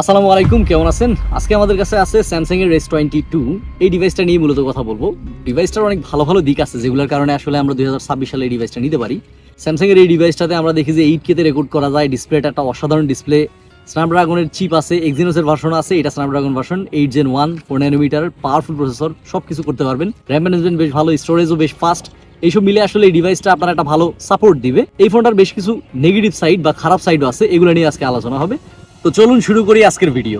আসসালামু আলাইকুম, কেমন আছেন? আজকে আমাদের কাছে আছে স্যামসাং এর রেস টোয়েন্টি টু এই ডিভাইসটা নিয়ে মূলত কথা বলব। ডিভাইসটার অনেক ভালো ভালো দিক আছে, যেগুলোর কারণে আসলে আমরা দু হাজার ছাব্বিশ সালে এই ডিভাইসটা নিতে পারি। স্যামসাং এর এই ডিভাইসটাতে আমরা দেখি যে এইট কেতে রেকর্ড করা যায় ডিসপ্লেটা একটা অসাধারণ ডিসপ্লে স্ন্যাপড্রাগনের চিপ আছে এক্সিনোসের ভার্সন আছে, এটা Snapdragon version eight gen one four nanometre powerful processor সব কিছু করতে পারবেন। র্যাম ম্যানেজমেন্ট বেশ ভালো স্টোরেজও বেশ ফাস্ট এইসব মিলে আসলে এই ডিভাইসটা আপনার একটা ভালো সাপোর্ট দিবে। এই ফোনটার বেশ কিছু নেগেটিভ সাইড বা খারাপ সাইডও আছে, এগুলো নিয়ে আজকে আলোচনা হবে। তো চলুন শুরু করি আজকের ভিডিও।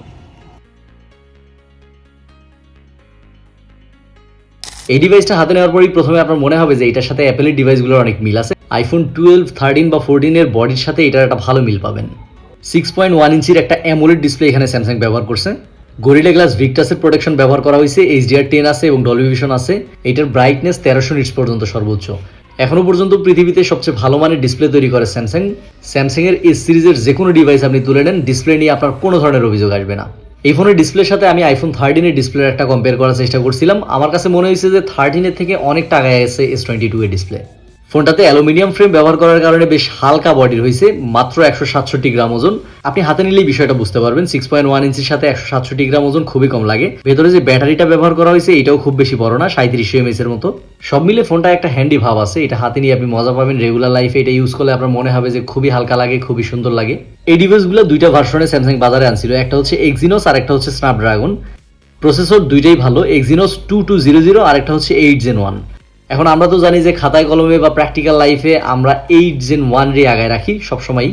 এই ডিভাইসটা হাতে নেওয়ার পরেই প্রথমে আপনার মনে হবে যে এটার সাথে অ্যাপেলের ডিভাইসগুলোর অনেক মিল আছে। আইফোন টুয়েলভ থার্টিন বা ফোরটিনের বডির সাথে এটার একটা ভালো মিল পাবেন। সিক্স পয়েন্ট ওয়ান ইঞ্চির একটা অ্যামোলেড ডিসপ্লে এখানে স্যামসাং ব্যবহার করছে। গরিলা গ্লাস ভিক্টাসের প্রোটেকশন ব্যবহার করা হয়েছে এইচডিআর টেন আছে এবং ডলবি ভিশন আছে। এটার ব্রাইটনেস তেরোশো নিটস পর্যন্ত সর্বোচ্চ। এখনও পর্যন্ত পৃথিবীতে সবচেয়ে ভালো মানের ডিসপ্লে তৈরি করে স্যামসাং স্যামসাংয়ের এই সিরিজের যে কোনো ডিভাইস আপনি তুলে নেন ডিসপ্লে নিয়ে আপনার কোনো ধরনের অভিযোগ আসবে না। এই ফোনের ডিসপ্লের সাথে আমি আইফোন থার্টিনের ডিসপ্লের একটা কম্পেয়ার করার চেষ্টা করছিলাম। আমার কাছে মনে হয়েছে যে থার্টিনের থেকে অনেক টাকা গেছে এস টোয়েন্টি টু এর ডিসপ্লে ফোনটাতে অ্যালুমিনিয়াম ফ্রেম ব্যবহার করার কারণে বেশ হালকা বডির হয়েছে মাত্র একশো সাতষট্টি গ্রাম ওজন। আপনি হাতে নিলেই বিষয়টা বুঝতে পারবেন সিক্স পয়েন্ট ওয়ান ইঞ্চির সাথে একশো সাতষট্টি গ্রাম ওজন খুবই কম লাগে। ভেতরে যে ব্যাটারিটা ব্যবহার করা হয়েছে এটাও খুব বেশি বড় না সাঁত্রিশ এমএস এর মতো। সব মিলে ফোনটা একটা হ্যান্ডি ভাব আছে, এটা হাতে নিয়ে আপনি মজা পাবেন রেগুলার লাইফে এটা ইউজ করলে আপনার মনে হবে যে খুবই হালকা লাগে, খুবই সুন্দর লাগে। এই ডিভাইসগুলো দুইটা ভার্সনে স্যামসাং বাজারে আনছিল, একটা হচ্ছে এক্সিনোস আর একটা হচ্ছে স্ন্যাপড্রাগন প্রসেসর দুইটাই ভালো Exynos two two zero zero আর একটা হচ্ছে এইট জেন ওয়ান এখন আমরা তো জানি যে খাতায় কলমে বা প্র্যাকটিক্যাল লাইফে আমরা এইট জেন ওয়ান রে আগায় রাখি সবসময়ই।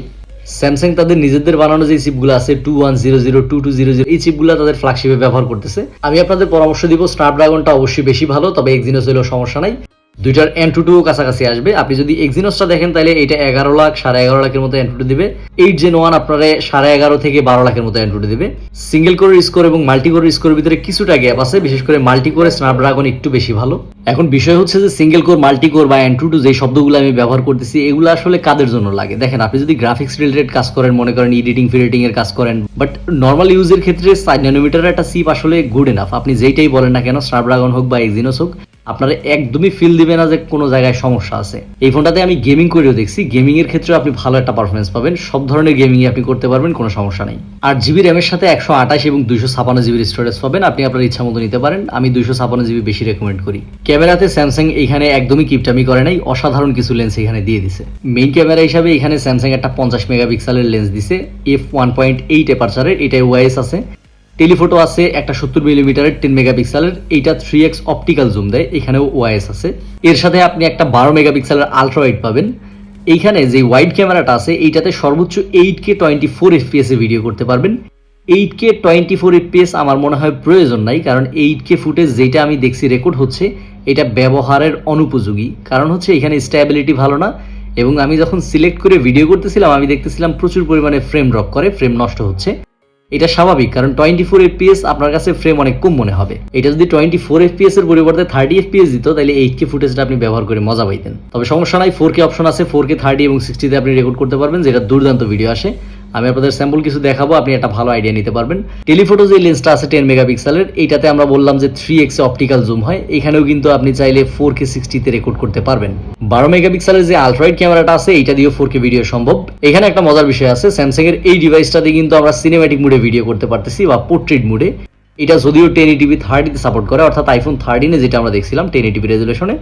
স্যামসাং তাদের নিজেদের বানানো যে চিপগুলো আছে two one zero zero two two zero zero এই চিপগুলো তাদের ফ্ল্যাগশিপে ব্যবহার করতেছে। আমি আপনাদের পরামর্শ দিব স্ন্যাপড্রাগনটা অবশ্যই বেশি ভালো, তবে এক্সিনোস হলেও সমস্যা নাই। দুইটার এন টু কাছাকাছি আসবে। আপনি যদি এক্সিনোসটা দেখেন, তাহলে এটা এগারো লাখ, সাড়ে এগারো লাখের মতো এন টু দিবে। এইট জেন ওয়ান আপনারে সাড়ে এগারো থেকে বারো লাখের মতো এন টু দিবে সিঙ্গেল কোর স্কোর এবং মাল্টি কোর স্কোরের ভিতরে কিছুটা গ্যাপ আছে, বিশেষ করে মাল্টি কোরে স্ন্যাপড্রাগন একটু বেশি ভালো। এখন বিষয় হচ্ছে যে সিঙ্গেল কোর মাল্টি কোর বা এন টু টু যে শব্দগুলো আমি ব্যবহার করতেছি, এগুলো আসলে কাদের জন্য লাগে? দেখেন, আপনি যদি গ্রাফিক্স রিলেটেড কাজ করেন, মনে করেন এডিটিং ফিডিটিং এর কাজ করেন বাট নর্মাল ইউজের ক্ষেত্রে সাইড ন্যানোমিটারের একটা সিপ আসলে গুড এনাফ আপনি যেইটাই বলেন না কেন স্ন্যাপড্রাগন হোক বা এক্সিনোস হোক আপনারা একদমই ফিল দিবে না যে কোনো জায়গায় সমস্যা আছে। এই ফোনটাতে আমি গেমিং করেও দেখছি। গেমিং এর ক্ষেত্রে আপনি ভালো একটা পারফরমেন্স পাবেন। সব ধরনের গেমিং আপনি করতে পারবেন, কোনো সমস্যা নেই। আট জিবি র্যামের সাথে একশো আঠাশ এবং দুইশো ছাপান্ন জিবির স্টোরেজ পাবেন। আপনি আপনার ইচ্ছা মতো নিতে পারেন। আমি দুইশো ছাপান্ন জিবি বেশি রেকমেন্ড করি। ক্যামেরাতে স্যামসাং এখানে একদমই কিপটামি করে নাই। অসাধারণ কিছু লেন্স এখানে দিয়ে দিছে। মেইন ক্যামেরা হিসাবে এখানে স্যামসাং একটা পঞ্চাশ মেগাপিক্সেলের লেন্স দিছে। এফ ওয়ান পয়েন্ট এইট এপারচারের এটাই ওয়াইএস আছে। টেলিফোটো আছে একটা সত্তর মিলিমিটারের টেন মেগাপিক্সেলের, এইটা থ্রি এক্স অপটিক্যাল জুম দেয়, এখানেও ওয়াইএস আছে। এর সাথে আপনি একটা বারো মেগাপিক্সেলের আলট্রা ওয়াইড পাবেন। এইখানে যে ওয়াইড ক্যামেরাটা আছে, এইটাতে সর্বোচ্চ eight K twenty four FPS video করতে পারবেন। Eight K twenty four FPS আমার মনে হয় প্রয়োজন নাই, কারণ এইট কে ফুটেজ যেটা আমি দেখছি রেকর্ড হচ্ছে, এটা ব্যবহারের অনুপযোগী। কারণ হচ্ছে এখানে স্ট্যাবিলিটি ভালো না, এবং আমি যখন সিলেক্ট করে ভিডিও করতেছিলাম, আমি দেখতেছিলাম প্রচুর পরিমাণে ফ্রেম ড্রপ করে ফ্রেম নষ্ট হচ্ছে। এটা স্বাভাবিক, কারণ টোয়েন্টি ফোর এফপিএস আপনার কাছে ফ্রেম অনেক কম মনে হবে। এটা যদি টোয়েন্টি ফোর এফপিএস এর পরিবর্তে থার্টি এফপিএস দিত, তাহলে এইট কে ফুটেজটা আপনি ব্যবহার করে মজা পাইতেন। তবে সমস্যা নাই ফোর কে অপশন আছে ফোর কে থার্টি এবং সিক্সটিতে আপনি রেকর্ড করতে পারবেন, যেটা দুর্দান্ত ভিডিও আসে। আমি আপনাদের স্যাম্পল কিছু দেখাবো, আপনি একটা ভালো আইডিয়া নিতে পারবেন। টেলিফোটো যে লেন্সটা আছে টেন মেগাপিক্সেলের এইটাতে আমরা বললাম যে থ্রি এক্সে অপটিক্যাল জুম হয়। এখানেও কিন্তু আপনি চাইলে ফোর কে সিক্সটিতে রেকর্ড করতে পারবেন। বারো মেগাপিক্সেলের যে আলট্রাইড ক্যামেরাটা আছে, এইটা দিয়েও ফোর কে ভিডিও সম্ভব। এখানে একটা মজার বিষয় আছে স্যামসাং এর এই ডিভাইসটাতে কিন্তু আমরা সিনেম্যাটিক মুডে ভিডিও করতে পারতেছি, বা পোর্ট্রেট মুডে এটা যদিও টেন এটিভি থার্টিতে সাপোর্ট করে, অর্থাৎ আইফোন থার্টিনে যেটা আমরা দেখছিলাম টেন এটিভি রেজুলেশনে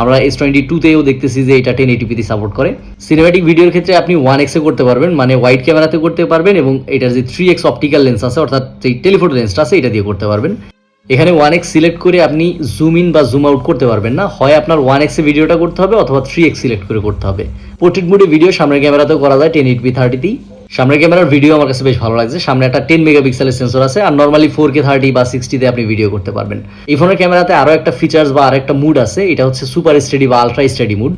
আমরা এস টোয়েন্টি টুতেও দেখতেছি যে এটা টেন এটিপিতে সাপোর্ট করে। সিনেম্যাটিক ভিডিওর ক্ষেত্রে আপনি ওয়ান এক্সে করতে পারবেন মানে ওয়াইড ক্যামেরাতে করতে পারবেন এবং এটার যে থ্রি এক্স অপটিক্যাল লেন্স আছে, অর্থাৎ যে টেলিফোটো লেন্সটা আছে, এটা দিয়ে করতে পারবেন। এখানে ওয়ান এক্স সিলেক্ট করে আপনি জুম ইন বা জুম আউট করতে পারবেন না। হয় আপনার ওয়ান এক্সে ভিডিওটা করতে হবে অথবা থ্রি এক্স সিলেক্ট করে করতে হবে। পোর্ট্রেট মোডে ভিডিও সামনের ক্যামেরাতেও করা যায় টেন এইট বি থার্টিতেই সামনের ক্যামেরার ভিডিও আমার কাছে বেশ ভালো লাগছে। সামনে একটা টেন মেগাপিক্সেলের সেন্সর আছে, আর নর্মালি ফোর কে থার্টি বা সিক্সটিতে আপনি ভিডিও করতে পারবেন। এই ফোনের ক্যামেরাতে আরও একটা ফিচার্স বা আরও একটা মুড আছে, এটা হচ্ছে সুপার স্টেডি বা আলট্রা স্টেডি মুড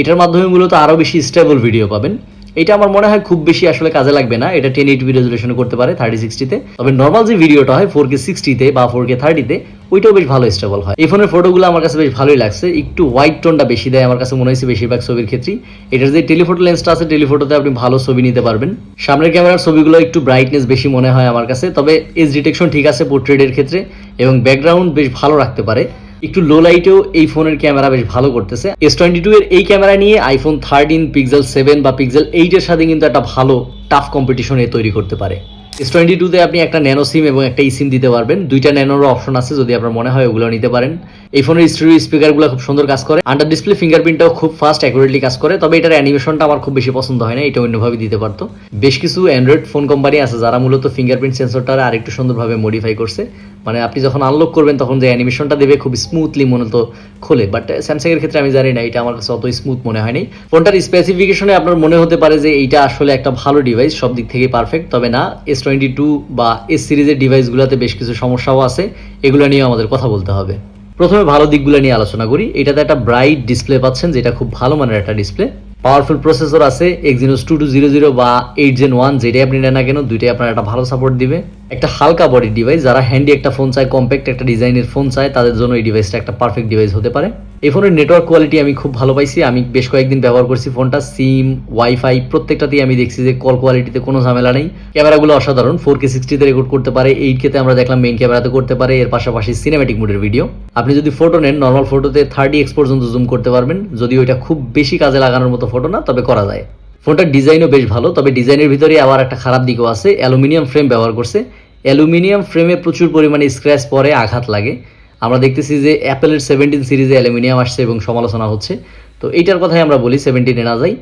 এটার মাধ্যমে মূলত আরও বেশি স্টেবল ভিডিও পাবেন। এটা আমার মনে হয় খুব বেশি আসলে কাজে লাগবে না, এটা টেন এইট রেজুলেশন করতে পারে থার্টি সিক্সটিতে তবে নর্মাল যে ভিডিওটা হয় ফোর কে সিক্সটিতে বা ফোর কে থার্টিতে ওইটাও বেশ ভালো স্টেবল হয়। এই ফোনের ফটোগুলো আমার কাছে বেশ ভালোই লাগছে। একটু হোয়াইট টোনটা বেশি দেয় আমার কাছে মনে হয়েছে বেশিরভাগ ছবির ক্ষেত্রেই। এটার যে টেলিফোটো লেন্সটা আছে টেলিফোটোতে আপনি ভালো ছবি নিতে পারবেন। সামনের ক্যামেরার ছবিগুলো একটু ব্রাইটনেস বেশি মনে হয় আমার কাছে। তবে এজ ডিটেকশন ঠিক আছে পোর্ট্রেটের ক্ষেত্রে এবং ব্যাকগ্রাউন্ড বেশ ভালো রাখতে পারে। একটু লো লাইটেও এই ফোনের ক্যামেরা বেশ ভালো করতেছে। এস টোয়েন্টি টু এর এই ক্যামেরা নিয়ে আইফোন থার্টিন পিক্সেল সেভেন বা পিক্সেল এইটের সাথে কিন্তু একটা ভালো টাফ কম্পিটিশন এ তৈরি করতে পারে। এস টোয়েন্টি টুতে আপনি একটা ন্যানো সিম এবং একটা ই সিম দিতে পারবেন। দুইটা ন্যানোর অপশন আছে, যদি আপনার মনে হয় ওগুলো নিতে পারেন। এই ফোনের স্টুডিও স্পিকারগুলো খুব সুন্দর কাজ করে। আন্ডার ডিসপ্লে ফিঙ্গারপ্রিন্টটাও খুব ফাস্ট অ্যাকুরেটলি কাজ করে। তবে এটার অ্যানিমেশনটা আমার খুব বেশি পছন্দ হয় না, এটা অন্যভাবে দিতে পারতো। বেশ কিছু অ্যান্ড্রয়েড ফোন কোম্পানি আছে, যারা মূলত ফিঙ্গারপ্রিন্ট সেন্সরটা আরেকটু সুন্দরভাবে মডিফাই করছে। মানে আপনি যখন আনলক করবেন, তখন যে অ্যানিমেশনটা দেবে, খুব স্মুথলি মূলত খোলে। বাট স্যামসাং এর ক্ষেত্রে আমি জানি না, এটা আমার কাছে অত স্মুথ মনে হয়নি। ফোনটার স্পেসিফিকেশনে আপনার মনে হতে পারে যে, এইটা আসলে একটা ভালো ডিভাইস সব দিক থেকে পারফেক্ট তবে না এস টোয়েন্টি টু বা এস সিরিজের ডিভাইসগুলোতে বেশ কিছু সমস্যাও আছে, এগুলো নিয়ে আমাদের কথা বলতে হবে। প্রথমে ভালো দিকগুলো নিয়ে আলোচনা করি। এটাতে একটা ব্রাইট ডিসপ্লে পাচ্ছেন, যেটা খুব ভালো মানের একটা ডিসপ্লে পাওয়ারফুল প্রসেসর আছে Exynos two two zero zero বা এইট জেন ওয়ান যেটাই আপনি নেন না কেন, দুইটাই আপনার একটা ভালো সাপোর্ট দিবে। একটা হালকা বডি ডিভাইস যারা হ্যান্ডি একটা ফোন চায় কম্প্যাক্ট একটা ডিজাইনের ফোন চায়, তাদের জন্য এই ডিভাইসটা একটা পারফেক্ট ডিভাইস হতে পারে। এই ফোনের নেটওয়ার্ক কোয়ালিটি আমি খুব ভালো পাইছি। আমি বেশ কয়েকদিন ব্যবহার করছি ফোনটা। সিম ওয়াইফাই প্রত্যেকটাতেই আমি দেখছি যে কল কোয়ালিটিতে কোনো ঝামেলা নেই। ক্যামেরাগুলো অসাধারণ। ফোর কে সিক্সটিতে রেকর্ড করতে পারে। এইট কেতে আমরা দেখলাম মেইন ক্যামেরাতে করতে পারে। এর পাশাপাশি সিনেমেটিক মোডের ভিডিও আপনি যদি ফটো নেন নর্মাল ফটোতে থার্টি এক্স পর্যন্ত জুম করতে পারবেন। যদি ওইটা খুব বেশি কাজে লাগানোর মতো ফটো না, তবে করা যায়। ফোনটার ডিজাইনও বেশ ভালো, তবে ডিজাইনের ভিতরে আবার একটা খারাপ দিকও আছে। অ্যালুমিনিয়াম ফ্রেম ব্যবহার করছে। অ্যালুমিনিয়াম ফ্রেমে প্রচুর পরিমাণে স্ক্র্যাচ পরে, আঘাত লাগে। আমরা দেখতেছি যে অ্যাপেলের সেভেন্টিন সিরিজে অ্যালুমিনিয়াম আসছে এবং সমালোচনা হচ্ছে। তো এইটার কথাই আমরা বলি সেভেন্টিনে না যাই।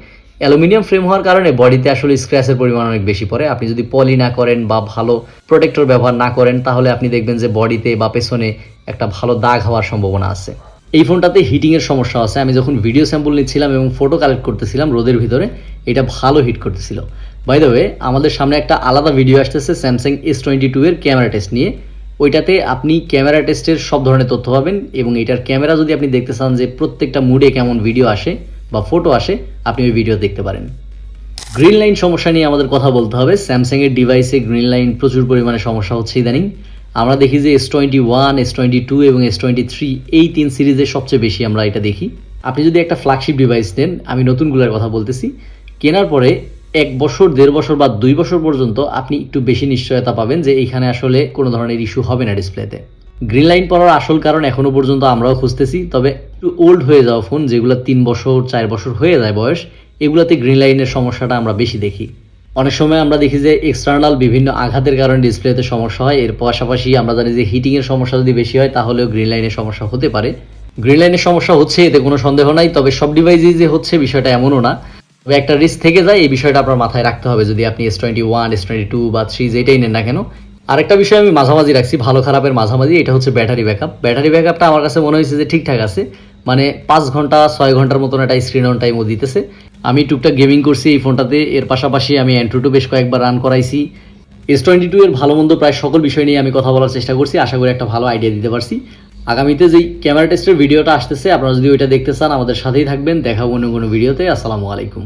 অ্যালুমিনিয়াম ফ্রেম হওয়ার কারণে বডিতে আসলে স্ক্র্যাচের পরিমাণ অনেক বেশি পড়ে। আপনি যদি পলি না করেন বা ভালো প্রোটেক্টর ব্যবহার না করেন, তাহলে আপনি দেখবেন যে বডিতে বা পেছনে একটা ভালো দাগ হওয়ার সম্ভাবনা আছে। এই ফোনটাতে হিটিংয়ের সমস্যা আছে। আমি যখন ভিডিও স্যাম্পল নিচ্ছিলাম এবং ফটো কালেক্ট করতেছিলাম রোদের ভিতরে, এটা ভালো হিট করতেছিল। বাই দ্য ওয়ে আমাদের সামনে একটা আলাদা ভিডিও আসতেছে স্যামসাং এস টোয়েন্টি টু এর ক্যামেরা টেস্ট নিয়ে। ওইটাতে আপনি ক্যামেরা টেস্টের সব ধরনের তথ্য পাবেন এবং এটার ক্যামেরা যদি আপনি দেখতে চান যে প্রত্যেকটা মুডে কেমন ভিডিও আসে বা ফটো আসে, আপনি ওই ভিডিও দেখতে পারেন। গ্রিন লাইন সমস্যা নিয়ে আমাদের কথা বলতে হবে। স্যামসাং এর ডিভাইসে গ্রিন লাইন প্রচুর পরিমাণে সমস্যা হচ্ছে ইদানিং। আমরা দেখি যে S twenty one S twenty two এবং এস টোয়েন্টি থ্রি এই তিন সিরিজে সবচেয়ে বেশি আমরা এটা দেখি। আপনি যদি একটা ফ্ল্যাগশিপ ডিভাইস নেন, আমি নতুনগুলোর কথা বলতেছি। কেনার পরে এক বছর, দেড় বছর বা দুই বছর পর্যন্ত আপনি একটু বেশি নিশ্চয়তা পাবেন যে এইখানে আসলে কোনো ধরনের ইস্যু হবে না ডিসপ্লেতে। গ্রিন লাইন পড়ার আসল কারণ এখনও পর্যন্ত আমরাও খুঁজতেছি, তবে একটু ওল্ড হয়ে যাওয়া ফোন যেগুলো তিন বছর, চার বছর হয়ে যায় বয়স, এগুলোতে গ্রিন লাইনের সমস্যাটা আমরা বেশি দেখি। অনেক সময় আমরা দেখি যে এক্সটার্নাল বিভিন্ন আঘাতের কারণে ডিসপ্লেতে সমস্যা হয়, এর পাশাপাশি আমরা জানি যে হিটিংয়ের সমস্যা যদি বেশি হয়, তাহলেও গ্রিন লাইনের সমস্যা হতে পারে। গ্রিন লাইনের সমস্যা হচ্ছে, এতে কোনো সন্দেহ নাই, তবে সব ডিভাইসেই যে হচ্ছে বিষয়টা এমনও না। একটা রিস্ক থেকে যায়, এই বিষয়টা আপনার মাথায় রাখতে হবে যদি আপনি S twenty one S twenty two বা থ্রি যেটাই নেন না কেন। আরেকটা বিষয় আমি মাঝামাঝি রাখছি, ভালো খারাপের মাঝামাঝি, এটা হচ্ছে ব্যাটারি ব্যাকআপ ব্যাটারি ব্যাকআপটা আমার কাছে মনে হয়েছে যে ঠিকঠাক আছে মানে পাঁচ ঘণ্টা, ছয় ঘণ্টার মতন একটা স্ক্রিন অন টাইমও দিতেছে। আমি টুকটাক গেমিং করছি এই ফোনটাতে এর পাশাপাশি আমি অ্যান্ড্রয়েডও বেশ কয়েকবার রান করাইছি। এস টোয়েন্টি টু এর ভালো মন্দ প্রায় সকল বিষয় নিয়ে আমি কথা বলার চেষ্টা করছি, আশা করি একটা ভালো আইডিয়া দিতে পারছি। আগামীতে যেই ক্যামেরা টেস্টের ভিডিওটা আসতেছে, আপনারা যদি ওইটা দেখতে চান, আমাদের সাথেই থাকবেন। দেখাবো অন্য কোনো ভিডিওতে। আসসালামু আলাইকুম।